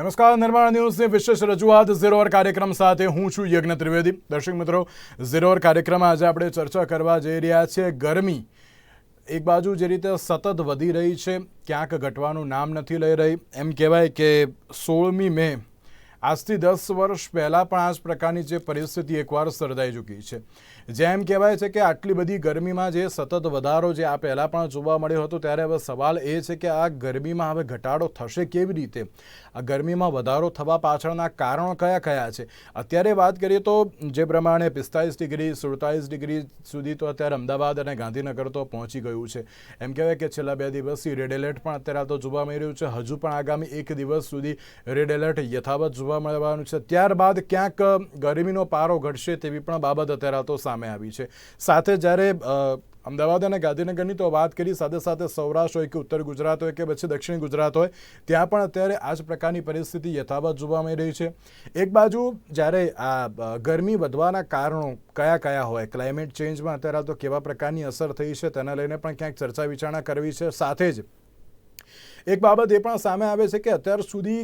નમસ્કાર, નિર્માણ ન્યૂઝની વિશેષ રજૂઆત ઝીરો અવર કાર્યક્રમ સાથે હું છું યજ્ઞ ત્રિવેદી. દર્શક મિત્રો ઝીરો અવર કાર્યક્રમમાં આજે આપણે ચર્ચા કરવા જઈ રહ્યા છીએ ગરમી. એક બાજુ જે રીતે સતત વધી રહી છે, ક્યાંક ઘટવાનું નામ નથી લઈ રહી. એમ કહેવાય કે સોળમી મે આજથી દસ વર્ષ પહેલાં પણ આ જ પ્રકારની જે પરિસ્થિતિ એકવાર સર્જાઈ ચૂકી છે. જેમ કહેવાય છે કે આટલી બધી ગરમીમાં જે સતત વધારો જે આ પહેલાં પણ જોવા મળ્યો હતો, ત્યારે હવે સવાલ એ છે કે આ ગરમીમાં હવે ઘટાડો થશે કેવી રીતે? આ ગરમીમાં વધારો થવા પાછળના કારણો કયા કયા છે? અત્યારે વાત કરીએ તો જે પ્રમાણે પિસ્તાલીસ ડિગ્રી, સુડતાલીસ ડિગ્રી સુધી તો અત્યારે અમદાવાદ અને ગાંધીનગર તો પહોંચી ગયું છે. એમ કહેવાય કે છેલ્લા બે દિવસથી રેડ એલર્ટ પણ અત્યારે તો જોવા મળી રહ્યું છે. હજુ પણ આગામી એક દિવસ સુધી રેડ એલર્ટ યથાવત જોવા મળવાનું છે. ત્યારબાદ ક્યાંક ગરમીનો પારો ઘટશે તેવી પણ બાબત અત્યારે તો સામે આવી છે. સાથે જ્યારે અમદાવાદ અને ગાંધીનગરની તો વાત કરી સાથે સાથે સૌરાષ્ટ્ર હોય કે ઉત્તર ગુજરાત હોય કે પછી દક્ષિણ ગુજરાત હોય, ત્યાં પણ અત્યારે આ જ પ્રકારની પરિસ્થિતિ યથાવત જોવા મળી રહી છે. એક બાજુ જ્યારે આ ગરમી વધવાના કારણો કયા કયા હોય, ક્લાઇમેટ ચેન્જમાં અત્યારે તો કેવા પ્રકારની અસર થઈ છે તેના લઈને પણ ક્યાંક ચર્ચા વિચારણા કરવી છે. સાથે જ એક બાબત એ પણ સામે આવે છે કે અત્યાર સુધી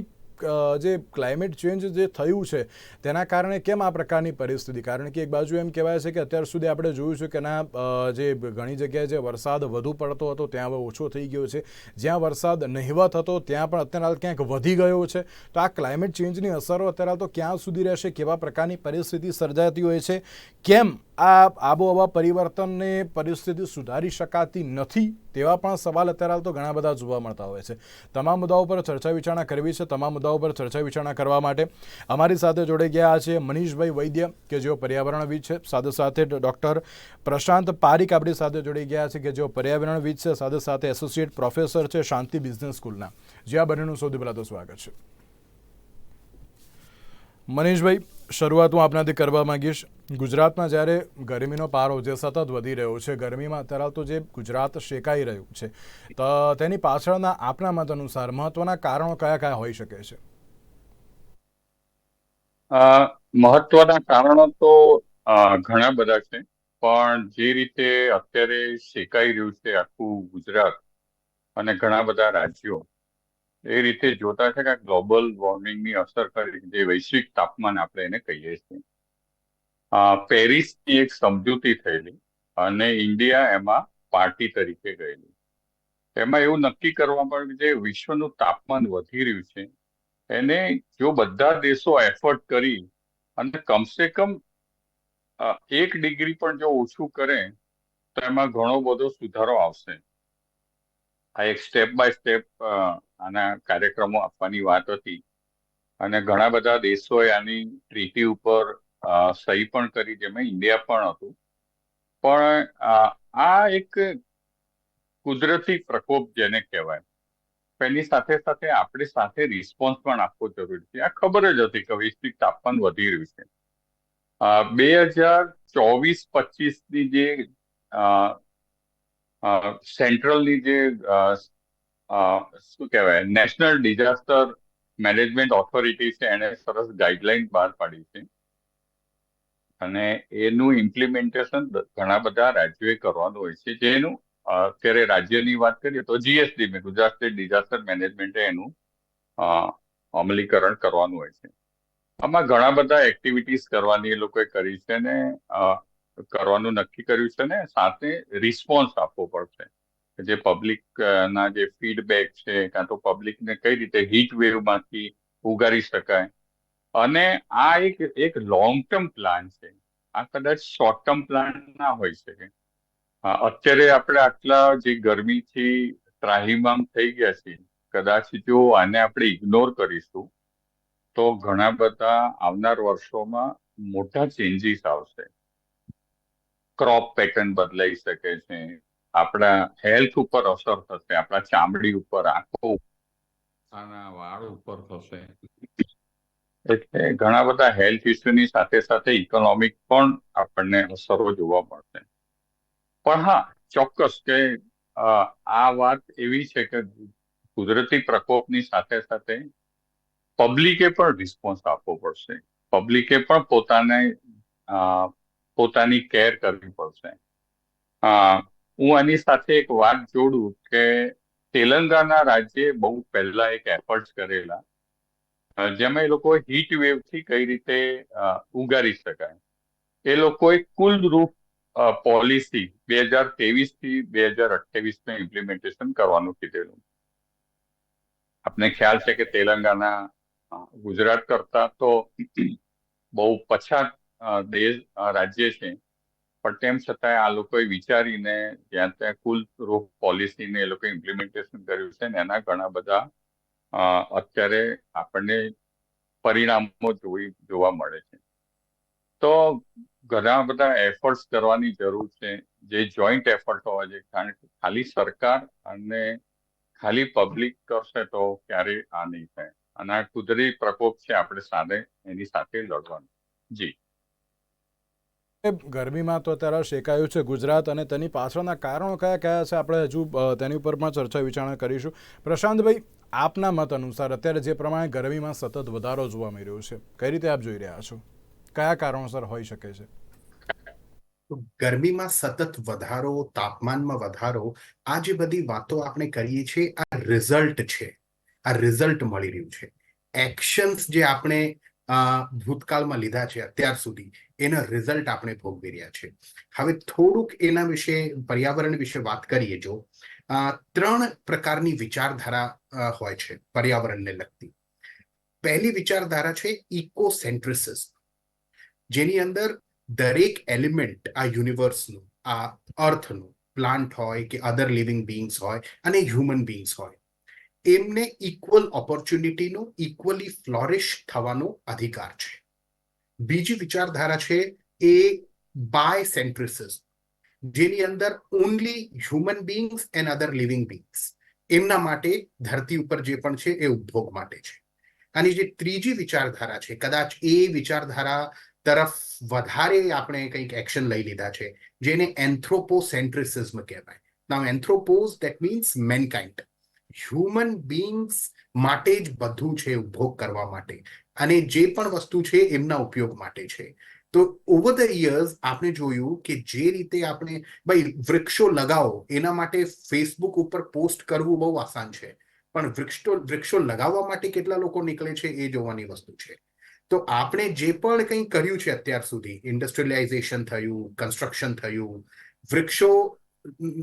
જે ક્લાઇમેટ ચેન્જ જે થયું છે, તેના કારણે કેમ આ પ્રકારની પરિસ્થિતિ? કારણ કે એક બાજુ એમ કહેવાય છે કે અત્યાર સુધી આપણે જોયું છે કે ના જે ઘણી જગ્યાએ જે વરસાદ વધુ પડતો હતો, ત્યાં હવે ઓછો થઈ ગયો છે. જ્યાં વરસાદ નહિવત હતો, ત્યાં પણ અત્યારે હાલ ક્યાંક વધી ગયો છે. તો આ ક્લાઇમેટ ચેન્જની અસરો અત્યારે હાલ તો ક્યાં સુધી રહેશે? કેવા પ્રકારની પરિસ્થિતિ સર્જાતી હોય છે? કેમ આ આબોહવા પરિવર્તનને પરિસ્થિતિ સુધારી શકાતી નથી તેવા પણ સવાલ અત્યારે હાલ તો ઘણા બધા જોવા મળતા હોય છે. તમામ મુદ્દાઓ પર ચર્ચા વિચારણા કરવી છે. તમામ મુદ્દાઓ પર ચર્ચા વિચારણા કરવા માટે અમારી સાથે જોડે ગયા છે મનીષભાઈ વૈદ્ય, કે જેઓ પર્યાવરણવિદ છે. સાથે સાથે ડૉક્ટર પ્રશાંત પારીક આપણી સાથે જોડી ગયા છે, કે જેઓ પર્યાવરણવિદ છે. સાથે સાથે એસોસિએટ પ્રોફેસર છે શાંતિ બિઝનેસ સ્કૂલના. જે આ બંનેનું સૌથી પહેલાં તો સ્વાગત છે. મનીષભાઈ શરૂઆત હું આપનાથી કરવા માંગીશ. ગુજરાતમાં જ્યારે ગરમીનો પારો જે સતત વધી રહ્યો છે, ગરમીમાં અત્યારે તો જે ગુજરાત શેકાઈ રહ્યું છે, તો તેની પાછળના આપના મત અનુસાર મહત્વના કારણો કયા કયા હોઈ શકે છે? મહત્વના કારણો તો ઘણા બધા છે, પણ જે રીતે અત્યારે શેકાઈ રહ્યું છે આખું ગુજરાત અને ઘણા બધા રાજ્યો એ રીતે જોતા છે કે ગ્લોબલ વોર્મિંગની અસર કરી જે વૈશ્વિક તાપમાન આપણે એને કહીએ છીએ. પેરિસની એક સમજૂતી થયેલી અને ઇન્ડિયા એમાં પાર્ટી તરીકે ગયેલી. એમાં એવું નક્કી કરવામાં પણ જે વિશ્વનું તાપમાન વધી રહ્યું છે, એને જો બધા દેશો એફર્ટ કરી અને કમસે કમ એક ડિગ્રી પણ જો ઓછું કરે, તો એમાં ઘણો બધો સુધારો આવશે. આ એક સ્ટેપ બાય સ્ટેપ આના કાર્યક્રમો આપવાની વાત હતી. અને ઘણા બધા દેશોએ આની ટ્રીટી ઉપર સહી પણ કરી, જેમાં ઇન્ડિયા પણ હતું. પણ આ એક કુદરતી પ્રકોપ જેને કહેવાય. એની સાથે સાથે આપણે સાથે રિસ્પોન્સ પણ આપવો જરૂરી છે. આ ખબર જ હતી કે વૈશ્વિક તાપમાન વધી રહ્યું છે. બે હજાર ચોવીસ પચીસની જે સેન્ટ્રલની જે શું કહેવાય નેશનલ ડિઝાસ્ટર મેનેજમેન્ટ ઓથોરિટી છે એણે સરસ ગાઈડલાઈન બહાર પાડી છે. અને એનું ઇમ્પ્લિમેન્ટેશન ઘણા બધા રાજ્યોએ કરવાનું હોય છે. જેનું અત્યારે રાજ્યની વાત કરીએ તો જીએસડી ગુજરાત સ્ટેટ ડિઝાસ્ટર મેનેજમેન્ટે એનું અમલીકરણ કરવાનું હોય છે. આમાં ઘણા બધા એક્ટિવિટીઝ કરવાની એ લોકોએ કરી છે ને અ, કરવાનું નક્કી કર્યું છે ને, સાથે રિસ્પોન્સ આપવો પડશે. જે પબ્લિક ના જે ફીડબેક છે, કાં તો પબ્લિકને કઈ રીતે હીટ વેવમાંથી ઉગારી શકાય. અને આ એક એક લોંગ ટર્મ પ્લાન છે. આ કદાચ શોર્ટ ટર્મ પ્લાન ના હોઈ શકે. અત્યારે આપણે આટલા જે ગરમીથી ત્રાહિમામ થઈ ગયા છીએ, કદાચ જો આને આપણે ઇગ્નોર કરીશું, તો ઘણા બધા આવનાર વર્ષોમાં મોટા ચેન્જીસ આવશે. ક્રોપ પેટર્ન બદલાઈ શકે છે. આપણા હેલ્થ ઉપર અસર થશે, આપણા ચામડી ઉપર, આંખો વાળ ઉપર થશે. એટલે ઘણા બધા હેલ્થ ઇસ્યુની સાથે સાથે ઇકોનોમિક પણ આપણને અસરો જોવા મળશે. પણ હા, ચોક્કસ કે આ વાત એવી છે કે કુદરતી પ્રકોપની સાથે સાથે પબ્લિકે પણ રિસ્પોન્સ આપવો પડશે. પબ્લિકે પણ પોતાને પોતાની કેર કરવી પડશે. હું આની સાથે એક વાત જોડું કે તેલંગાના રાજ્યે બહુ પહેલા એક એફર્ટ કરેલા જેમાં એ લોકો હીટ વેવથી કઈ રીતે ઉગારી શકાય. એ લોકોએ કુલ રૂપ પોલિસી બે હજારથી બે હજાર અઠ્યાવીસનું ઇમ્પ્લિમેન્ટેશન કરવાનું કીધેલું. આપને ખ્યાલ છે કે તેલંગાના ગુજરાત કરતા તો બહુ પછાત દેશ રાજ્ય છે. પણ તેમ છતાંય આ લોકોએ વિચારીને જ્યાં ત્યાં કુલ રોગ પોલિસીને એ લોકોએ ઇમ્પ્લિમેન્ટેશન કર્યું છે ને એના ઘણા બધા અત્યારે આપણને પરિણામો જોઈ, જોવા મળે છે. તો ઘણા બધા એફર્ટ્સ કરવાની જરૂર છે. જે જોઈન્ટ એફર્ટ હોવા જોઈએ. કારણ કે ખાલી સરકાર અને ખાલી પબ્લિક કરશે તો ક્યારેય આ નહીં થાય. અને આ કુદરતી પ્રકોપ છે આપણે સાથે, એની સાથે લડવાનું. જી. ગરમીમાં તો અત્યારે શેકાયું છે ગુજરાત અને તેની પાછળના કારણો કયા કયા છે આપણે હજુ તેની ઉપર પણ ચર્ચા વિચારણા કરીશું. પ્રશાંતભાઈ, આપના મત અનુસાર અત્યારે જે પ્રમાણે ગરમીમાં સતત વધારો જોવા મળી રહ્યો છે, કઈ રીતે આપ જોઈ રહ્યા છો? કયા કારણોસર હોઈ શકે છે? ગરમીમાં સતત વધારો, તાપમાનમાં વધારો, આ જે બધી વાતો આપણે કરીએ છીએ, આ રિઝલ્ટ છે. આ રિઝલ્ટ મળી રહ્યું છે. એક્શન્સ જે આપણે ભૂતકાળમાં લીધા છે અત્યાર સુધી એના રિઝલ્ટ આપણે ભોગવી રહ્યા છે હવે થોડુંક એના વિશે, પર્યાવરણ વિશે વાત કરીએ જો ત્રણ પ્રકારની વિચારધારા હોય છે પર્યાવરણને લગતી. પહેલી વિચારધારા છે ઇકો સેન્ટ્રિસિસ જેની અંદર દરેક એલિમેન્ટ આ યુનિવર્સનું આ અર્થનું પ્લાન્ટ હોય કે અધર લિવિંગ બિંગ્સ હોય અને હ્યુમન બિંગ્સ હોય, એમને ઇક્વલ ઓપોર્ચ્યુનિટીનો ઇક્વલી ફ્લોરિશ થવાનો અધિકાર છે. બીજી વિચારધારા છે એ બાય સેન્ટ્રિસિસ જેની અંદર only human beings and other living beings એમના માટે ધરતી ઉપર જે પણ છે એ ઉપભોગ માટે છે. અને જે ત્રીજી વિચારધારા છે, કદાચ એ વિચારધારા તરફ વધારે આપણે કંઈક એક્શન લઈ લીધા છે, જેને એન્થ્રોપોસેન્ટ્રિસિઝમ કહેવાય. નામ anthropos that means mankind human beings માટે જ બધું છે ઉપભોગ કરવા માટે. અને જે પણ વસ્તુ છે એમના ઉપયોગ માટે છે. તો ઓવર ધ યર્સ આપણે જોયું કે જે રીતે આપણે ભાઈ વૃક્ષો લગાવો, એના માટે ફેસબુક ઉપર પોસ્ટ કરવું બહુ આસાન છે. પણ વૃક્ષો વૃક્ષો લગાવવા માટે કેટલા લોકો નીકળે છે એ જોવાની વસ્તુ છે. તો આપણે જે પણ કંઈ કર્યું છે અત્યાર સુધી ઇન્ડસ્ટ્રીયલાઇઝેશન થયું કન્સ્ટ્રક્શન થયું, વૃક્ષો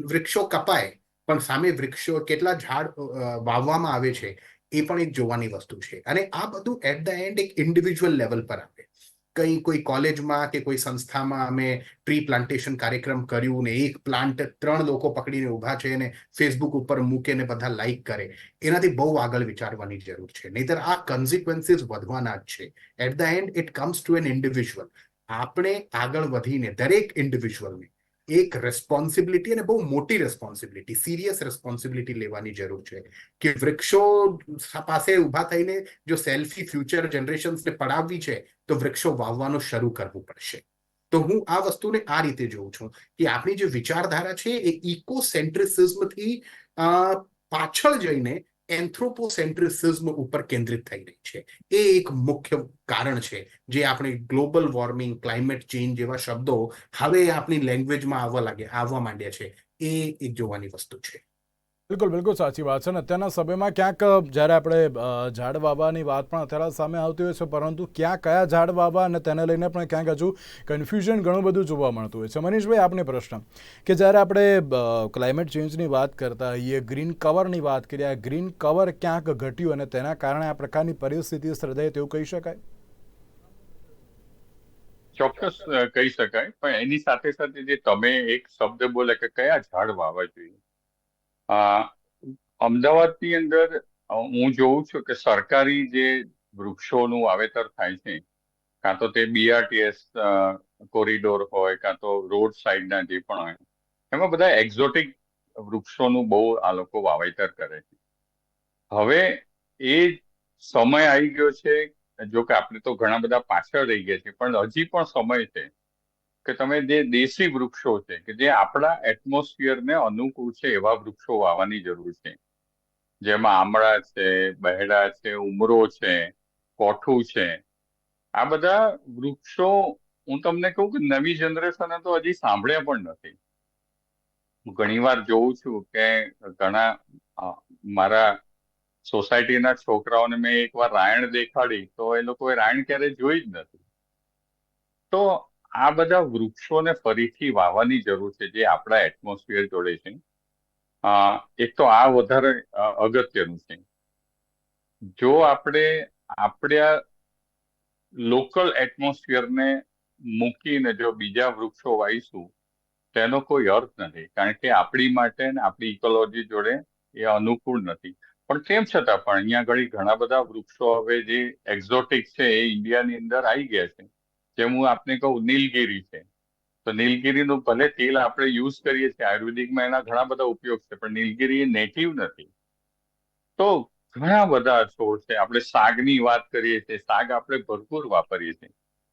વૃક્ષો કપાય, પણ સામે વૃક્ષો કેટલા ઝાડ વાવવામાં આવે છે એ પણ એક જોવાની વસ્તુ છે. અને આ બધું એટ ધ એન્ડ એક ઇન્ડિવિજ્યુઅલ લેવલ પર આવે. કંઈ કોઈ કોલેજમાં કે કોઈ સંસ્થામાં અમે ટ્રી પ્લાન્ટેશન કાર્યક્રમ કર્યું ને એક પ્લાન્ટ ત્રણ લોકો પકડીને ઊભા છે ને ફેસબુક ઉપર મૂકે ને બધા લાઈક કરે. એનાથી બહુ આગળ વિચારવાની જરૂર છે. નહીતર આ કન્સિક્વન્સીસ વધવાના જ છે. At the end it comes to an individual આપણે આગળ વધીને દરેક ઇન્ડિવિજ્યુઅલને એક રેસ્પોન્સિબિલિટી અને બહુ મોટી રેસ્પોન્સિબિલિટી સિરિયસ રેસ્પોન્સિબિલિટી લેવાની જરૂર છે. કે વૃક્ષો પાસે ઊભા થઈને જો સેલ્ફી ફ્યુચર જનરેશન્સને પડાવવી છે, તો વૃક્ષો વાવવાનું શરૂ કરવું પડશે. તો હું આ વસ્તુને આ રીતે જોઉં છું કે આપણી જે વિચારધારા છે એ ઇકોસેન્ટ્રિસિઝમથી પાછળ જઈને એન્થ્રોપોસેન્ટ્રિસિઝમ ઉપર કેન્દ્રિત થઈ રહી છે. એ એક મુખ્ય કારણ છે જે આપણે ગ્લોબલ વોર્મિંગ ક્લાઇમેટ ચેન્જ જેવા શબ્દો હવે આપણી લેંગ્વેજમાં આવવા લાગે આવવા માંડ્યા છે. એ એક જોવાની વસ્તુ છે. બિલકુલ બિલકુલ સાચી વાત છે ને. અત્યારના સમયમાં ક્યાંક જ્યારે આપણે ઝાડ વાવવાની વાત પણ અત્યારે સામે આવતી હોય છે, પરંતુ ક્યાં કયા ઝાડ વાવવા અને તેને લઈને પણ ક્યાંક હજુ કન્ફ્યુઝન ઘણું બધું જોવા મળતું હોય છે. મનીષભાઈ, આપને પ્રશ્ન. કે જ્યારે આપણે ક્લાઇમેટ ચેન્જની વાત કરતા હોઈએ ગ્રીન કવરની વાત કરીએ, આ ગ્રીન કવર ક્યાંક ઘટ્યું અને તેના કારણે આ પ્રકારની પરિસ્થિતિ સર્જાય તેવું કહી શકાય? ચોક્કસ કહી શકાય. પણ એની સાથે સાથે જે તમે એક શબ્દ બોલે કે કયા ઝાડ વાવવા જોઈએ? અમદાવાદની અંદર હું જોઉં છું કે સરકારી જે વૃક્ષોનું વાવેતર થાય છે, કાં તો તે બીઆરટીએસ કોરિડોર હોય, કાં તો રોડ સાઈડના જે પણ હોય, એમાં બધા એક્ઝોટિક વૃક્ષોનું બહુ આ લોકો વાવેતર કરે છે. હવે એ સમય આવી ગયો છે જો કે આપણે તો ઘણા બધા પાછળ રહી ગયા છે પણ હજી પણ સમય છે કે તમે જે દેશી વૃક્ષો છે, કે જે આપણા એટમોસ્ફિયરને અનુકૂળ છે એવા વૃક્ષો વાવવાની જરૂર છે. જેમાં આમળા છે, બહેડા છે, ઉમરો છે, કોઠું છે. આ બધા વૃક્ષો, હું તમને કહું કે નવી જનરેશને તો હજી સાંભળ્યા પણ નથી. હું ઘણીવાર જોઉં છું કે ઘણા મારા સોસાયટીના છોકરાઓને મેં એકવાર રાયણ દેખાડી, તો એ લોકોએ રાયણ ક્યારેય જોઈ જ નથી. તો આ બધા વૃક્ષોને ફરીથી વાવવાની જરૂર છે જે આપણા એટમોસ્ફિયર જોડે છે. એક તો આ વધારે અગત્યનું છે. જો આપણે આપણા લોકલ એટમોસ્ફિયરને મૂકીને જો બીજા વૃક્ષો વાવીશું, તેનો કોઈ અર્થ નથી. કારણ કે આપણી માટે ને આપણી ઇકોલોજી જોડે એ અનુકૂળ નથી. પણ તેમ છતાં પણ અહીંયા ઘણી ઘણા બધા વૃક્ષો હવે જે એક્ઝોટિક છે એ ઇન્ડિયાની અંદર આવી ગયા છે. જેમ હું આપને કહું, નીલગીરી છે. તો નીલગીરીનું ભલે તેલ આપણે યુઝ કરીએ છીએ, આયુર્વેદિકમાં એના ઘણા બધા ઉપયોગ છે, પણ નીલગીરી નેટિવ નથી. તો ઘણા બધા છોડ છે, આપણે શાકની વાત કરીએ છીએ શાક આપણે ભરપૂર વાપરીએ છીએ.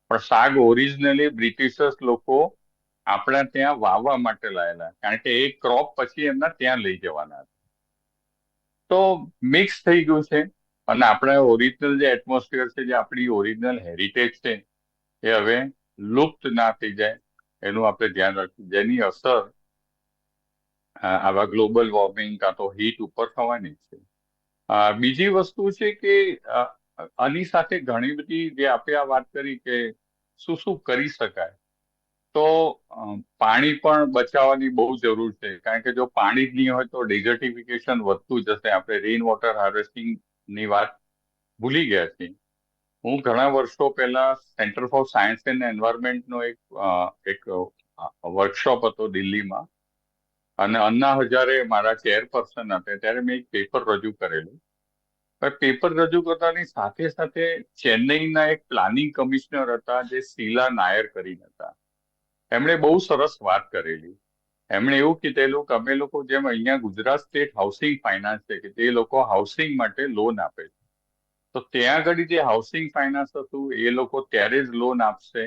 પણ શાક ઓરિજિનલી બ્રિટિશર્સ લોકો આપણા ત્યાં વાવવા માટે લાયેલા, કારણ કે એ ક્રોપ પછી એમના ત્યાં લઈ જવાના તો મિક્સ થઈ ગયું છે, અને આપણા ઓરિજિનલ જે એટમોસ્ફિયર છે, જે આપણી ઓરિજિનલ હેરિટેજ છે એ હવે લુપ્ત ના થઈ જાય, એનું આપણે ધ્યાન રાખવું. જેની અસર આવા ગ્લોબલ વોર્મિંગ કાં તો હીટ ઉપર થવાની છે. બીજી વસ્તુ છે કે આની સાથે ઘણી બધી જે આપણે આ વાત કરી કે શું શું કરી શકાય, તો પાણી પણ બચાવવાની બહુ જરૂર છે. કારણ કે જો પાણી જ નહીં હોય તો ડેઝર્ટિફિકેશન વધતું જશે. આપણે રેઇન વોટર હાર્વેસ્ટિંગની વાત ભૂલી ગયા છીએ. હું ઘણા વર્ષો પહેલા સેન્ટર ફોર સાયન્સ એન્ડ એન્વાયરમેન્ટનો એક એક વર્કશોપ હતો દિલ્હીમાં. અને અન્ના હજારે મારા ચેરપર્સન હતા, ત્યારે મેં એક પેપર રજૂ કરેલું. પેપર રજૂ કરતાની સાથે સાથે ચેન્નઈના એક પ્લાનિંગ કમિશનર હતા, જે શીલા નાયર કરીને હતા. એમણે બહુ સરસ વાત કરેલી. એમણે એવું કીધેલું કે અમે લોકો જેમ અહીંયા ગુજરાત સ્ટેટ હાઉસિંગ ફાઇનાન્સ છે, કે તે લોકો હાઉસિંગ માટે લોન આપે છે. તો ત્યાં આગળ જે હાઉસિંગ ફાઇનાન્સ હતું, એ લોકો ત્યારે જ લોન આપશે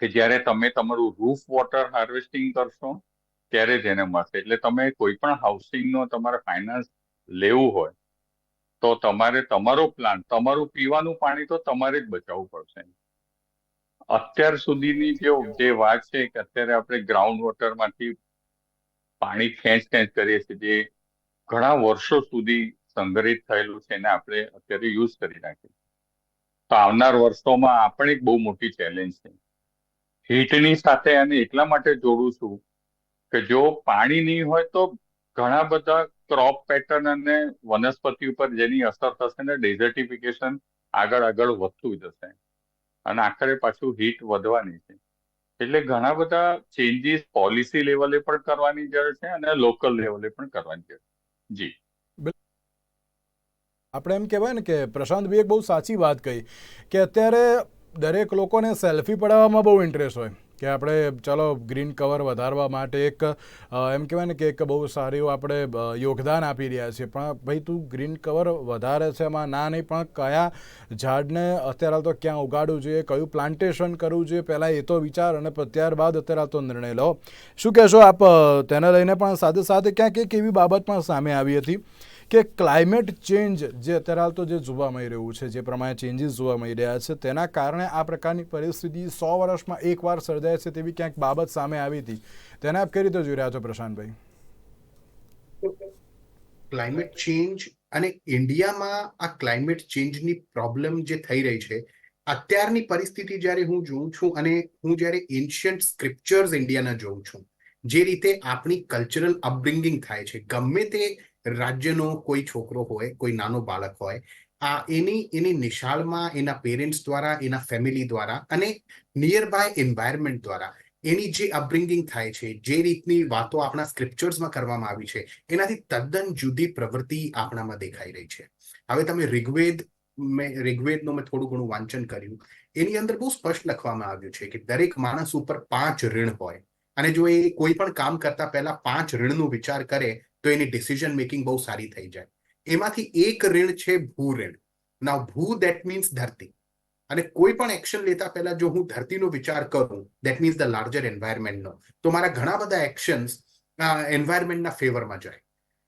કે જ્યારે તમે તમારું રૂફ વોટર હાર્વેસ્ટિંગ કરશો, ત્યારે જ એને મળશે. એટલે તમે કોઈ પણ હાઉસિંગનો તમારે ફાઇનાન્સ લેવું હોય, તો તમારે તમારો પ્લાન તમારું પીવાનું પાણી તો તમારે જ બચાવવું પડશે. અત્યાર સુધીની જે જે વાત છે કે અત્યારે આપણે ગ્રાઉન્ડ વોટરમાંથી પાણી ખેંચ ખેંચ કરીએ છીએ, જે ઘણા વર્ષો સુધી સંગ્રહિત થયેલું છે એને આપણે અત્યારે યુઝ કરી નાખીએ. તો આવનાર વર્ષોમાં આ પણ એક બહુ મોટી ચેલેન્જ છે. હીટની સાથે આને એટલા માટે જોડું છું કે જો પાણી નહીં હોય તો ઘણા બધા ક્રોપ પેટર્ન અને વનસ્પતિ ઉપર જેની અસર થશે ને ડેઝર્ટિફિકેશન આગળ આગળ વધતું જશે. અને આખરે પાછું હીટ વધવાની છે. એટલે ઘણા બધા ચેન્જીસ પોલિસી લેવલે પણ કરવાની જરૂર છે અને લોકલ લેવલે પણ કરવાની જરૂર છે. જી. આપણે એમ કહેવાય ને કે પ્રશાંતભાઈ એક બહુ સાચી વાત કહી કે અત્યારે દરેક લોકોને સેલ્ફી પડાવવામાં બહુ ઇન્ટરેસ્ટ હોય. કે આપણે ચલો ગ્રીન કવર વધારવા માટે એક એમ કહેવાય ને કે એક બહુ સારું આપણે યોગદાન આપી રહ્યા છીએ. પણ ભાઈ તું ગ્રીન કવર વધારે છે એમાં ના નહીં, પણ કયા ઝાડને અત્યારે તો ક્યાં ઉગાડવું જોઈએ, કયું પ્લાન્ટેશન કરવું જોઈએ, પહેલાં એ તો વિચાર અને ત્યારબાદ અત્યારે તો નિર્ણય લો. શું કહેશો આપ તેને લઈને પણ સાથે સાથે ક્યાંક એક એવી બાબત પણ સામે આવી હતી કે ક્લાઇમેટ ચેન્જ જે અત્યારે હાલ તો જે જોવા મળી રહ્યું છે, જે પ્રમાણે ચેન્જીસ જોવા મળી રહ્યા છે, તેના કારણે આ પ્રકારની પરિસ્થિતિ સો વર્ષમાં એકવાર સર્જાય છે તેવી ક્યાંક બાબત સામે આવી હતી. તેને આપ કઈ રીતે જોઈ રહ્યા છો પ્રશાંતભાઈ? ક્લાઇમેટ ચેન્જ અને ઇન્ડિયામાં આ ક્લાઇમેટ ચેન્જની પ્રોબ્લેમ જે થઈ રહી છે, અત્યારની પરિસ્થિતિ જ્યારે હું જોઉં છું અને હું જ્યારે એન્શિયન્ટ સ્ક્રિપ્ચર્સ ઇન્ડિયાના જોઉં છું, જે રીતે આપણી કલ્ચરલ અપબ્રિંગિંગ થાય છે, ગમે તે રાજ્યનો કોઈ છોકરો હોય, કોઈ નાનો બાળક હોય, આ એની એની નિશાળમાં, એના પેરેન્ટ્સ દ્વારા, એના ફેમિલી દ્વારા અને નિયર બાય એન્વાયરમેન્ટ દ્વારા એની જે અપબ્રિંગિંગ થાય છે, જે રીતની વાતો આપણા સ્ક્રિપ્ચર્સમાં કરવામાં આવી છે, એનાથી તદ્દન જુદી પ્રવૃત્તિ આપણામાં દેખાઈ રહી છે. હવે તમે ઋગ્વેદ, મેં ઋગ્વેદનું મેં થોડું ઘણું વાંચન કર્યું. એની અંદર બહુ સ્પષ્ટ લખવામાં આવ્યું છે કે દરેક માણસ ઉપર પાંચ ઋણ હોય. અને જો એ કોઈ પણ કામ કરતા પહેલા પાંચ ઋણનો વિચાર કરે તો એની ડિસિઝન મેકિંગ બહુ સારી થઈ જાય. એમાંથી એક ઋણ છે ભૂ ઋણ. નાવ ભૂ દેટ મીન્સ ધરતી. અને કોઈ પણ એક્શન લેતા પહેલા જો હું ધરતીનો વિચાર કરું દેટ મીન્સ ધ લાર્જર એન્વાયરમેન્ટનો તો મારા ઘણા બધા એક્શન્સ એન્વાયરમેન્ટના ફેવરમાં જાય.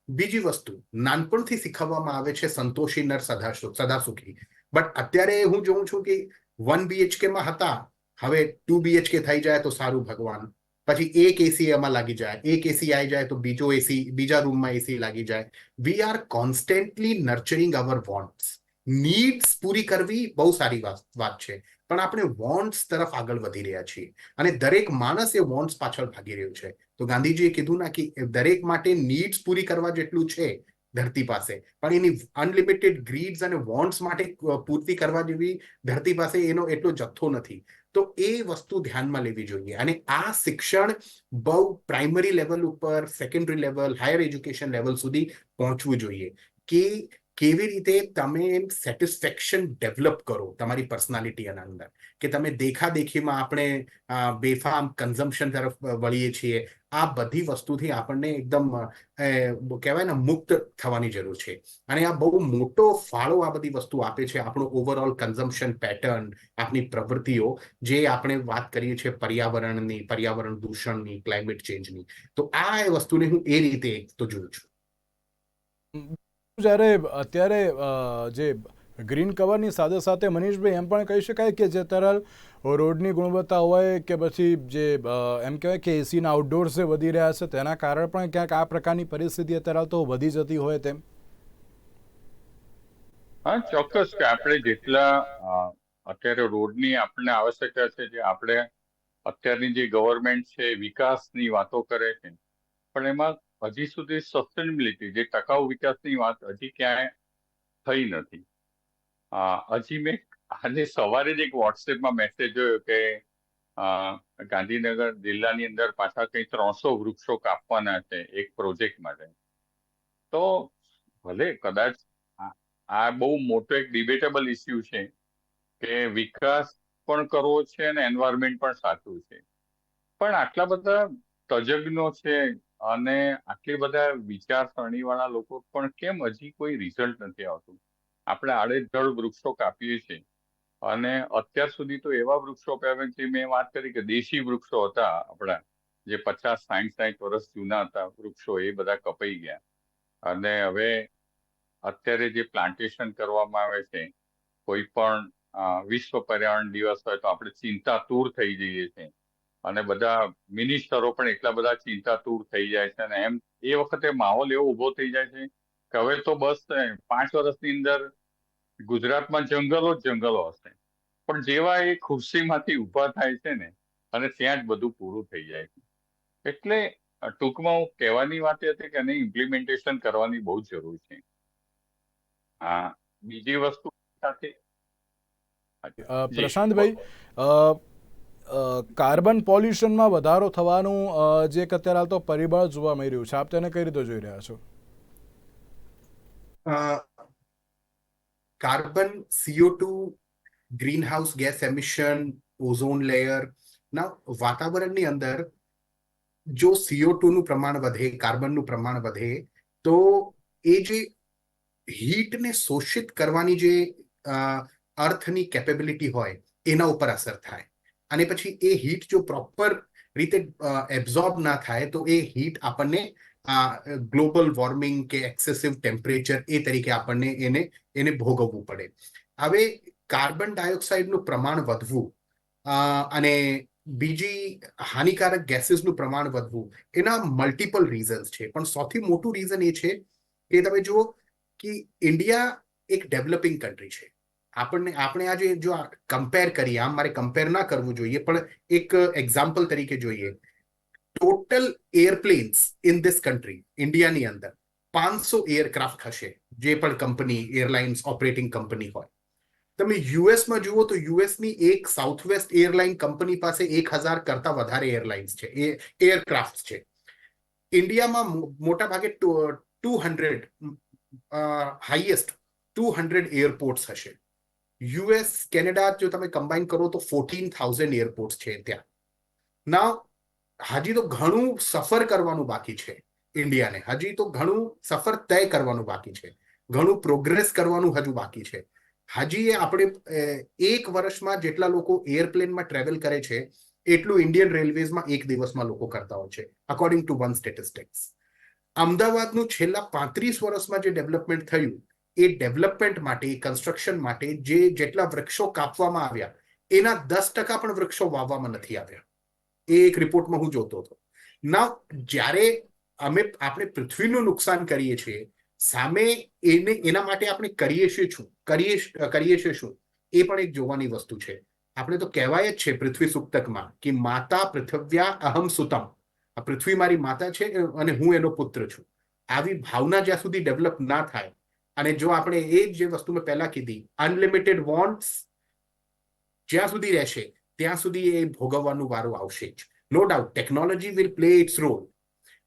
બીજી વસ્તુ, નાનપણથી શીખવવામાં આવે છે સંતોષી નર સદા સુ- બટ અત્યારે હું જોઉં છું કે વન બીએચકે માં હતા. હવે ટુ બીએચકે થઈ જાય તો સારું ભગવાન. પછી એક એસી એમાં લાગી જાય. એક એસી આવી જાય તો બીજો એસી બીજા રૂમમાં એસી લાગી જાય. We are constantly nurturing our wants needs પૂરી કરવી બહુ સારી વાત છે. પણ આપણે વોન્ટ્સ તરફ આગળ વધી રહ્યા છીએ. અને દરેક માણસ એ વોન્ટ્સ પાછળ ભાગી રહ્યું છે. તો ગાંધીજીએ કીધું ના કે દરેક માટે નીડ્સ પૂરી કરવા જેટલું છે ધરતી પાસે. પણ એની અનલિમિટેડ ગ્રીડ્સ અને વોન્ટ્સ માટે પૂર્તિ કરવા જેવી ધરતી પાસે એનો એટલો જથ્થો નથી. તો એ વસ્તુ ધ્યાનમાં લેવી જોઈએ. અને આ શિક્ષણ બહુ પ્રાઇમરી લેવલ ઉપર secondary level higher education level સુધી પહોંચવું જોઈએ. કે કેવી રીતે તમે સેટિસ્ફેક્શન ડેવલપ કરો તમારી પર્સનાલિટી અંદર? કે તમે દેખાદેખીમાં આપણે બેફામ કન્ઝમ્પશન તરફ વળીએ છીએ, આ બધી વસ્તુથી આપણને એકદમ કહેવાય ને, મુક્ત થવાની જરૂર છે. અને આ બહુ મોટો ફાળો આ બધી વસ્તુ આપે છે આપણું ઓવરઓલ કન્ઝમ્પશન પેટર્ન આપણી પ્રવૃત્તિઓ, જે આપણે વાત કરીએ છીએ પર્યાવરણની, પર્યાવરણ દૂષણની ક્લાઇમેટ ચેન્જની તો આ વસ્તુને હું એ રીતે તો જોઉં છું. જ્યારે અત્યારે જે ગ્રીન કવરની સાથે સાથે મનીષભાઈ એમ પણ કહી શકાય કે જે તરલ રોડની ગુણવત્તા હોય કે પછી જે એમ કહેવાય કે એસીના આઉટડોર્સ વધી રહ્યા છે, તેના કારણે પણ ક્યાંક આ પ્રકારની પરિસ્થિતિ અત્યારે તો વધી જતી હોય તેમ. હા, ચોક્કસ કે આપણે જેટલા અત્યારે રોડની આપણને આવશ્યકતા છે જે આપણે અત્યારની જે ગવર્મેન્ટ છે વિકાસની વાતો કરે છે, પણ એમાં હજી સુધી સસ્ટેનેબિલિટી જે ટકાઉ વિકાસની વાત હજી ક્યાંય થઈ નથી. હજી મેં આજે સવારે જ એક વોટ્સએપમાં મેસેજ જોયો કે ગાંધીનગર જિલ્લાની અંદર પાછા કંઈ ત્રણસો વૃક્ષો કાપવાના છે એક પ્રોજેક્ટ માટે. તો ભલે કદાચ આ બહુ મોટો એક ડિબેટેબલ ઇસ્યુ છે કે વિકાસ પણ કરવો છે અને એન્વાયરમેન્ટ પણ સાચું છે. પણ આટલા બધા તજજ્ઞો છે અને આટલી બધા વિચારસરણી વાળા લોકો પણ કેમ હજી કોઈ રિઝલ્ટ નથી આવતું? આપણે આડેધડ વૃક્ષો કાપીએ છીએ. અને અત્યાર સુધી તો એવા વૃક્ષો કાપ્યા છે, મેં વાત કરી કે દેશી વૃક્ષો હતા આપણા, જે પચાસ સાઠ સાઠ વર્ષ જૂના હતા વૃક્ષો, એ બધા કપાઈ ગયા. અને હવે અત્યારે જે પ્લાન્ટેશન કરવામાં આવે છે, કોઈ પણ વિશ્વ પર્યાવરણ દિવસ હોય તો આપણે ચિંતાતુર થઈ જઈએ છીએ. અને બધા મિનિસ્ટરો પણ એટલા બધા ચિંતાતુર થઈ જાય છે અને એમ એ વખતે માહોલ એવો ઊભો થઈ જાય છે કે હવે તો બસ પાંચ વર્ષની અંદર ગુજરાતમાં જંગલો જ જંગલો હશે. પણ જેવા એ ખુરશીમાંથી ઊભા થાય છે ને, અને ત્યાં જ બધું પૂરું થઈ જાય છે. એટલે ટૂંકમાં હું કહેવાની વાત હતી કે એને ઇમ્પ્લિમેન્ટેશન કરવાની બહુ જરૂર છે. હા, બીજી વસ્તુ સાથે પ્રશાંતભાઈ કાર્બન પોલ્યુશનમાં વધારો થવાનું જે એક અત્યારે હાલ તો પરિબળ જોવા મળી રહ્યું છે. આપ તેને કઈ રીતે જોઈ રહ્યા છો? Carbon CO greenhouse gas emission, ozone layer, ના, વાતાવરણની અંદર જો સીઓ નું પ્રમાણ વધે, કાર્બનનું પ્રમાણ વધે, તો એ જે હીટને શોષિત કરવાની જે અર્થની કેપેબિલિટી હોય, એના ઉપર અસર થાય. અને પછી એ હીટ જો પ્રોપર રીતે એબ્ઝોર્બ ના થાય, તો એ હીટ આપણને ગ્લોબલ વોર્મિંગ કે એક્સેસિવ ટેમ્પરેચર એ તરીકે આપણને એને એને ભોગવવું પડે. હવે કાર્બન ડાયોક્સાઇડનું પ્રમાણ વધવું અને બીજી હાનિકારક ગેસીસનું પ્રમાણ વધવું, એના મલ્ટિપલ રીઝન્સ છે. પણ સૌથી મોટું રીઝન એ છે કે તમે જુઓ કે ઇન્ડિયા એક ડેવલપિંગ કન્ટ્રી છે. આપણને, આપણે આજે જો કમ્પેર કરીએ, આમ મારે કમ્પેર ના કરવું જોઈએ, પણ એક એક્ઝામ્પલ તરીકે જોઈએ. Total airplanes in this country ઇન્ડિયાની અંદર, પાંચસો એરક્રાફ્ટ હશે જે પણ કંપની એરલાઇન્સ ઓપરેટિંગ કંપની હોય. તમે યુએસમાં જુઓ તો યુએસની એક સાઉથ વેસ્ટ એરલાઇન કંપની પાસે એક હજાર કરતા વધારે એરલાઇન્સ છે, એ એરક્રાફ્ટ છે. ઇન્ડિયામાં મોટા ભાગે two hundred highest two hundred airports હશે. યુએસ, કેનેડા જો તમે કમ્બાઈન કરો તો ફોર્ટીન થાઉઝન્ડ એરપોર્ટ છે ત્યાં. ના હજી તો ઘણું સફર કરવાનું બાકી છે ઇન્ડિયાને. હજી તો ઘણું સફર તય કરવાનું બાકી છે. ઘણું પ્રોગ્રેસ કરવાનું હજુ બાકી છે. હજી આપણે એક વર્ષમાં જેટલા લોકો એરપ્લેનમાં ટ્રેવલ કરે છે, એટલું ઇન્ડિયન રેલવેઝમાં એક દિવસમાં લોકો કરતા હોય છે અકોર્ડિંગ ટુ વન સ્ટેટિસ્ટિક્સ અમદાવાદનું છેલ્લા પાંત્રીસ વર્ષમાં જે ડેવલપમેન્ટ થયું એ ડેવલપમેન્ટ માટે કન્સ્ટ્રક્શન માટે જે જેટલા વૃક્ષો કાપવામાં આવ્યા, એના દસ ટકા પણ વૃક્ષો વાવવામાં નથી આવ્યા. એ એક રિપોર્ટમાં હું જોતો હતો. ના જ્યારે અમે, આપણે પૃથ્વીનું નુકસાન કરીએ છીએ, સામે એને, એના માટે આપણે કરીએ છીએ શું? કરીએ કરીએ છીએ શું? એ પણ એક જોવાની વસ્તુ છે. આપણે તો કહેવાય જ છે પૃથ્વી સુક્તકમાં કે માતા પૃથવ્યા અહમ સુતમ. આ પૃથ્વી મારી માતા છે અને હું એનો પુત્ર છું. આવી ભાવના જ્યાં સુધી ડેવલપ ના થાય અને જો આપણે એ જ વસ્તુ મેં પહેલા કીધી અનલિમિટેડ વોન્ટ્સ જ્યાં સુધી રહેશે, ત્યાં સુધી એ ભોગવવાનું વારો આવશે જ. No doubt technology will play its role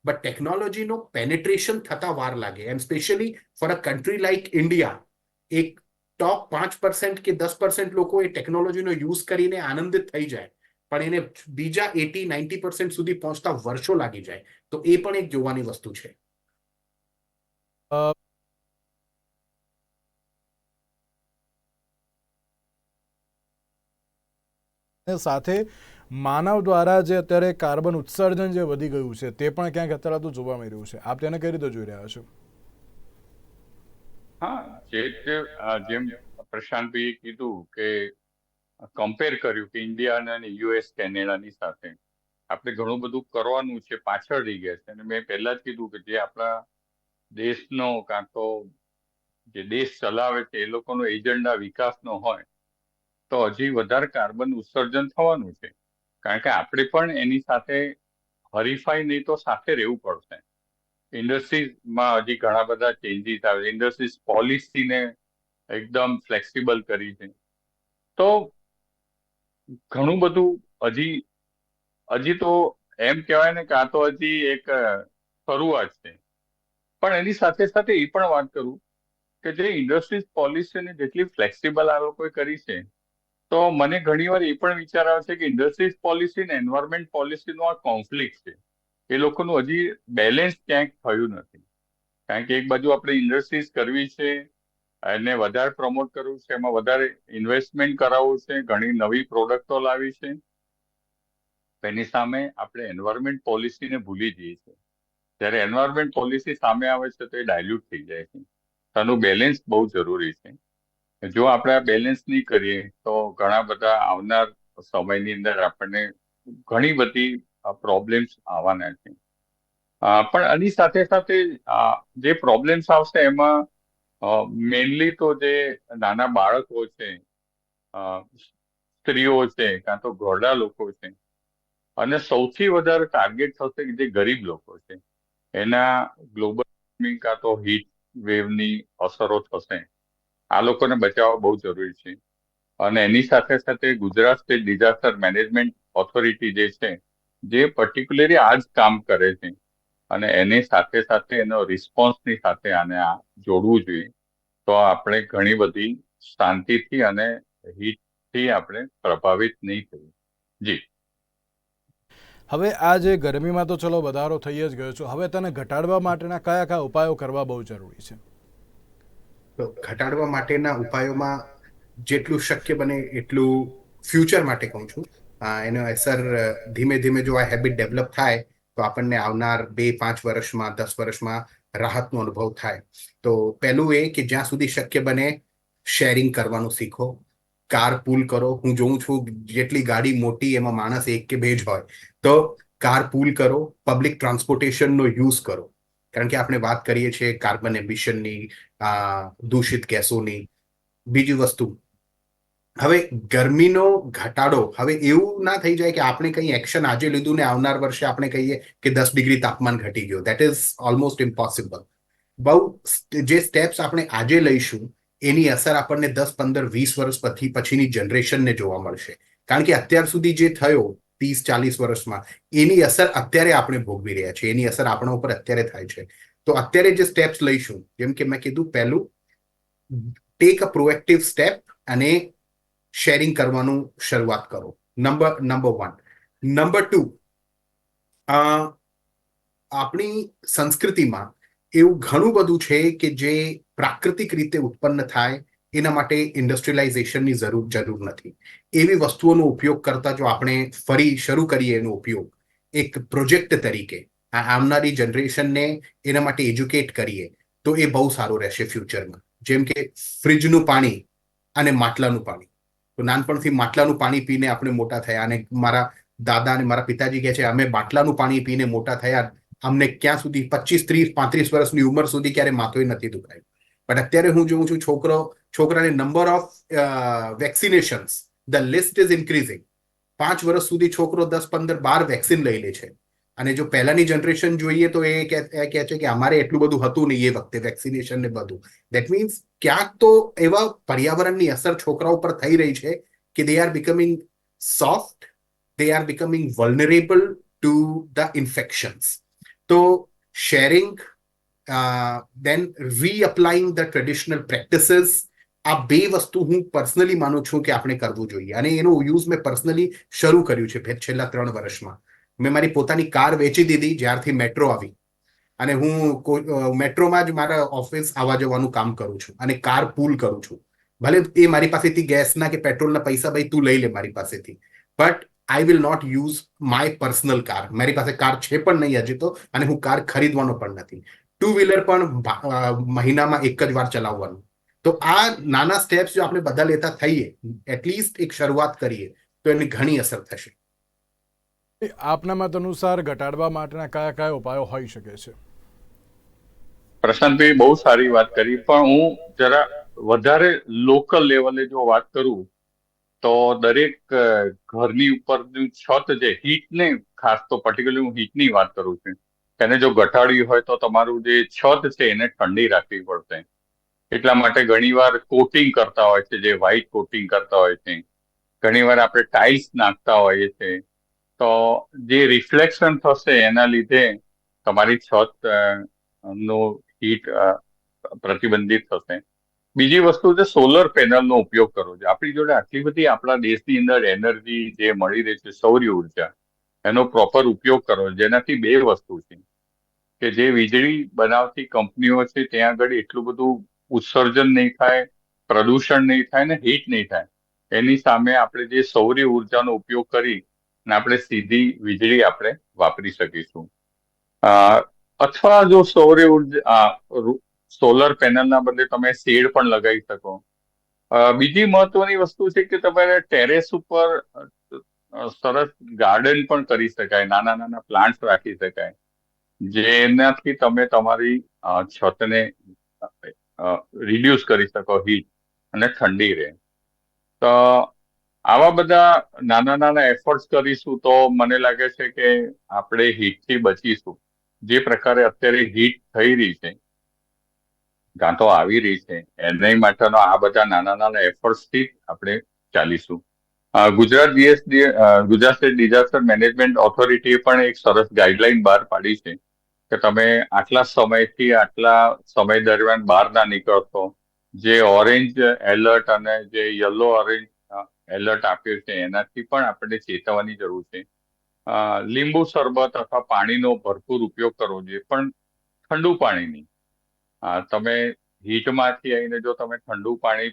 but ટેકનોલોજીનો પેનેટ્રેશન થતા વાર લાગે and specially for a country like India એક ટોપ પાંચ પર્સન્ટ કે દસ પર્સન્ટ લોકો એ ટેકનોલોજીનો યુઝ કરીને આનંદિત થઈ જાય, પણ એને બીજા એટી, નાઇન્ટી પર્સન્ટ સુધી પહોંચતા વર્ષો લાગી જાય, તો એ પણ એક જોવાની વસ્તુ છે. સાથે માનવ દ્વારા જે અત્યારે કાર્બન ઉત્સર્જન જે વધી ગયું છે, તે પણ ક્યાંક અત્યારે જોવા મળી રહ્યું છે. આપ તેને કઈ રીતે જોઈ રહ્યા છો? હા, જે જેમ પ્રશાંતભાઈએ કીધું કે કમ્પેર કર્યું કે ઇન્ડિયા અને યુએસ કેનેડાની સાથે. આપણે ઘણું બધું કરવાનું છે, પાછળ રહી ગયા છે. અને મેં પહેલા જ કીધું કે જે આપણા દેશનો કાં તો જે દેશ ચલાવે છે, એ લોકોનો એજન્ડા વિકાસનો હોય તો હજી વધારે કાર્બન ઉત્સર્જન થવાનું છે. કારણ કે આપણે પણ એની સાથે હરીફાઈ નહીં તો સાથે રહેવું પડશે. ઇન્ડસ્ટ્રીઝમાં હજી ઘણા બધા ચેન્જીસ આવે છે. ઇન્ડસ્ટ્રીઝ પોલિસીને એકદમ ફ્લેક્સિબલ કરી છે. તો ઘણું બધું હજી હજી તો એમ કહેવાય ને કે તો હજી એક શરૂઆત છે. પણ એની સાથે સાથે એ પણ વાત કરું કે જે ઇન્ડસ્ટ્રીઝ પોલિસીને જેટલી ફ્લેક્સિબલ આ લોકોએ કરી છે તો મને ઘણીવાર એ પણ વિચાર આવે છે કે ઇન્ડસ્ટ્રીઝ પોલિસી ને એન્વાયરમેન્ટ પોલિસીનો આ કોન્ફ્લિક્ટ છે. એ લોકોનું હજી બેલેન્સ ક્યાંક થયું નથી. કારણ કે એક બાજુ આપણે ઇન્ડસ્ટ્રીઝ કરવી છે, એને વધારે પ્રમોટ કરવું છે, એમાં વધારે ઇન્વેસ્ટમેન્ટ કરાવવું છે, ઘણી નવી પ્રોડક્ટો લાવી છે. તેની સામે આપણે એન્વાયરમેન્ટ પોલિસીને ભૂલી જઈએ છીએ. જ્યારે એન્વાયરમેન્ટ પોલિસી સામે આવે છે તો એ ડાયલ્યુટ થઈ જાય છે. તેનું બેલેન્સ બહુ જરૂરી છે. જો આપણે બેલેન્સ નહીં કરીએ, તો ઘણા બધા આવનાર સમયની અંદર આપણને ઘણી બધી પ્રોબ્લેમ્સ આવવાના છે. પણ આની સાથે સાથે જે પ્રોબ્લેમ્સ આવશે એમાં મેઇનલી તો જે નાના બાળકો છે સ્ત્રીઓ છે, કાં તો ઘરડા લોકો છે, અને સૌથી વધારે ટાર્ગેટ થશે જે ગરીબ લોકો છે. એના ગ્લોબલ વોર્મિંગ કાં તો હીટ વેવની અસરો થશે. આ લોકોને બચાવવા બહુ જરૂરી છે. અને એની સાથે સાથે Gujarat state disaster management authority જે છે, જે પર્ટિક્યુલરલી આ જ કામ કરે છે. અને એની સાથે સાથે એનો રિસ્પોન્સની સાથે આને આ જોડવું જોઈએ. તો આપણે ઘણી બધી શાંતિથી અને હીટથી આપણે પ્રભાવિત નહીં થઈએ. જી. હવે આ જે ગરમીમાં તો ચલો વધારો થઈ જ ગયો છે. હવે તેને ઘટાડવા માટેના કયા કયા ઉપાયો કરવા બહુ જરૂરી છે? ઘટાડવા માટેના ઉપાયોમાં જેટલું શક્ય બને એટલું ફ્યુચર માટે કહું છું. એનો અસર ધીમે ધીમે જો આ હેબિટ ડેવલપ થાય, તો આપણને આવનાર બે, પાંચ વર્ષમાં, દસ વર્ષમાં રાહતનો અનુભવ થાય. તો પહેલું એ કે જ્યાં સુધી શક્ય બને શેરિંગ કરવાનું શીખો. કાર પુલ કરો. હું જોઉં છું જેટલી ગાડી મોટી એમાં માણસ એક કે બે જ હોય. તો કાર પુલ કરો. પબ્લિક ટ્રાન્સપોર્ટેશનનો યુઝ કરો. કારણ કે આપણે વાત કરીએ છીએ કાર્બન એમિશનની દૂષિત ગેસોની. બીજી વસ્તુ, હવે ગરમીનો ઘટાડો, હવે એવું ના થઈ જાય કે આપણે કંઈ એક્શન આજે લીધું ને આવનાર વર્ષે આપણે કહીએ કે દસ ડિગ્રી તાપમાન ઘટી ગયું. દેટ ઇઝ ઓલમોસ્ટ ઇમ્પોસિબલ બહુ જે સ્ટેપ્સ આપણે આજે લઈશું, એની અસર આપણને દસ, પંદર, વીસ વર્ષ પછી, પછીની જનરેશનને જોવા મળશે. કારણ કે અત્યાર સુધી જે થયો ત્રીસ, ચાલીસ વર્ષમાં, એની અસર અત્યારે આપણે ભોગવી રહ્યા છીએ. એની અસર આપણા ઉપર અત્યારે થાય છે. તો અત્યારે જે સ્ટેપ્સ લઈશું, જેમ કે મેં કીધું પહેલું ટેક અ પ્રોએક્ટિવ સ્ટેપ અને શેરિંગ કરવાનું શરૂઆત કરો. Number number one number two આપણી સંસ્કૃતિમાં એવું ઘણું બધું છે કે જે પ્રાકૃતિક રીતે ઉત્પન્ન થાય એના માટે ઇન્ડસ્ટ્રીલાઇઝેશનની જરૂર જરૂર નથી. એવી વસ્તુઓનો ઉપયોગ કરતા જો આપણે ફરી શરૂ કરીએ એનો ઉપયોગ, એક પ્રોજેક્ટ તરીકે, આ આવનારી જનરેશનને એના માટે એજ્યુકેટ કરીએ, તો એ બહુ સારું રહેશે ફ્યુચરમાં. જેમ કે ફ્રિજનું પાણી અને માટલાનું પાણી. તો નાનપણથી માટલાનું પાણી પીને આપણે મોટા થયા અને મારા દાદા અને મારા પિતાજી કહે છે, અમે બાટલાનું પાણી પીને મોટા થયા, અમને ક્યાં સુધી પચીસ, ત્રીસ, પાંત્રીસ વર્ષની ઉંમર સુધી ક્યારે માથોય નથી દુખાયું. બટ અત્યારે હું જોઉં છું છોકરો છોકરાને number of vaccinations the list is increasing પાંચ વર્ષ સુધી છોકરો દસ પંદર બાર વેક્સિન લઈ લે છે. અને જો પહેલાની જનરેશન જોઈએ તો એ કહે છે કે અમારે એટલું બધું હતું નહીં એ વખતે વેક્સિનેશન ને બધું. દેટ મીન્સ ક્યાંક તો એવા પર્યાવરણની અસર છોકરાઓ પર થઈ રહી છે કે they are becoming soft they are becoming vulnerable to the infections તો sharing, uh, reapplying the traditional traditional આ બે વસ્તુ હું પર્સનલી માનું છું કે આપણે કરવું જોઈએ. અને એનો યુઝ મેં પર્સનલી શરૂ કર્યું છે છેલ્લા ત્રણ વર્ષમાં. મેં મારી પોતાની કાર વેચી દીધી જ્યારથી મેટ્રો આવી. અને હું મેટ્રોમાં જ મારા ઓફિસ આવવા જવાનું કામ કરું છું અને કાર પૂલ કરું છું. ભલે એ મારી પાસેથી ગેસના કે પેટ્રોલના પૈસા ભાઈ તું લઈ લે મારી પાસેથી. But I will not use my personal car મારી પાસે કાર છે પણ નહીં હજી તો અને હું કાર ખરીદવાનો પણ નથી. ટુ વ્હીલર પણ મહિનામાં એક જ વાર ચલાવવાનું. તો આ નાના સ્ટેપ્સ જો આપણે બધા લેતા થઈએ એટલીસ્ટ એક શરૂઆત કરીએ તો એની ઘણી અસર થશે. આપના મત અનુસાર ઘટાડવા માટેના કયા કયા ઉપાયો હોઈ શકે છે? પ્રશાંતભાઈ બહુ સારી વાત કરી પણ હું જરા વધારે લોકલ લેવલે જો વાત કરું તો દરેક ઘરની ઉપરની છત જે હીટને ખાસ તો પર્ટિક્યુલર હું હીટની વાત કરું છું તેને જો ઘટાડવી હોય તો તમારું જે છત છે એને ઠંડી રાખવી પડશે. એટલા માટે ઘણીવાર કોટિંગ કરતા હોય છે, જે વ્હાઇટ કોટિંગ કરતા હોય છે. ઘણીવાર આપણે ટાઇલ્સ નાખતા હોઈએ છે તો જે રિફ્લેક્શન થશે એના લીધે તમારી છત નો હીટ પ્રતિબંધિત થશે. બીજી વસ્તુ છે સોલર પેનલનો ઉપયોગ કરવો છે આપણી જોડે આટલી બધી આપણા દેશની અંદર એનર્જી જે મળી રહી છે, સૌર ઊર્જા એનો પ્રોપર ઉપયોગ કરવો જેનાથી બે વસ્તુ છે. કે જે વીજળી બનાવતી કંપનીઓ છે, ત્યાં આગળ એટલું બધું ઉત્સર્જન નહીં થાય, પ્રદૂષણ નહીં થાય ને હીટ નહીં થાય. એની સામે આપણે જે સૌર ઉર્જાનો ઉપયોગ કરી ને આપણે સીધી વીજળી આપણે વાપરી શકીશું. અથવા જો સૌર ઊર્જા સોલર પેનલના બદલે તમે શેડ પણ લગાવી શકો. બીજી મહત્વની વસ્તુ છે કે તમારે ટેરેસ ઉપર સરસ ગાર્ડન પણ કરી શકાય નાના નાના પ્લાન્ટ્સ રાખી શકાય. જેનાથી તમે તમારી છતને રિડ્યુસ કરી શકો હીટ અને ઠંડી રહે. તો આવા બધા નાના નાના એફર્ટ્સ કરીશું તો મને લાગે છે કે આપણે હીટથી બચીશું. જે પ્રકારે અત્યારે હીટ થઈ રહી છે, કાં તો આવી રહી છે, એને માટેનો આ બધા નાના નાના એફર્ટ્સથી આપણે ચાલીશું. Gujarat DSD Gujarat state disaster management ઓથોરિટીએ પણ એક સરસ ગાઈડલાઈન બહાર પાડી છે. કે તમે આટલા સમયથી આટલા સમય દરમિયાન બહાર ના નીકળશો જે ઓરેન્જ એલર્ટ અને જે યલો ઓરેન્જ એલર્ટ આપ્યું છે, એનાથી પણ આપણે ચેતવવાની જરૂર છે. લીંબુ શરબત અથવા પાણીનો ભરપૂર ઉપયોગ કરવો જોઈએ, પણ ઠંડુ પાણી નહીં. તમે હીટમાંથી આવીને જો તમે ઠંડુ પાણી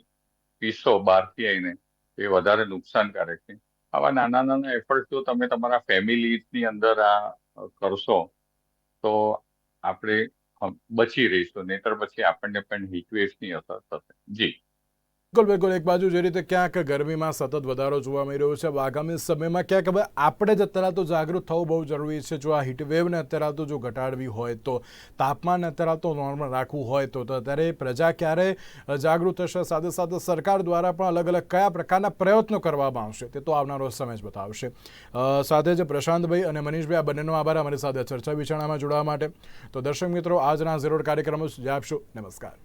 પીશો બહારથી આવીને એ વધારે નુકસાનકારક છે. આવા નાના નાના એફર્ટ જો તમે તમારા ફેમિલીની અંદર આ કરશો તો આપણે બચી રહીશું નહીતર પછી આપણને પણ હીટવેવ્સની અસર થશે. જી. બિલકુલ બિલકુલ. એક બાજુ જે રીતે ક્યાંક ગરમીમાં સતત વધારો જોવા મળી રહ્યો છે આગામી સમયમાં ક્યાંક હવે આપણે જ અત્યારે તો જાગૃત થવું બહુ જરૂરી છે. જો આ હીટવેવને અત્યારે તો જો ઘટાડવી હોય તો, તાપમાન અત્યારે તો નોર્મલ રાખવું હોય તો ત્યારે પ્રજા ક્યારે જાગૃત થશે સાથે સાથે સરકાર દ્વારા પણ અલગ અલગ કયા પ્રકારના પ્રયત્નો કરવામાં આવશે તે તો આવનારો સમય જ બતાવશે. સાથે જ પ્રશાંતભાઈ અને મનીષભાઈ, આ બંનેનો આભાર. અમારી સાથે ચર્ચા વિચારણામાં જોડાવા માટે. તો દર્શક મિત્રો, આજના જરૂર કાર્યક્રમો જ આપશો નમસ્કાર.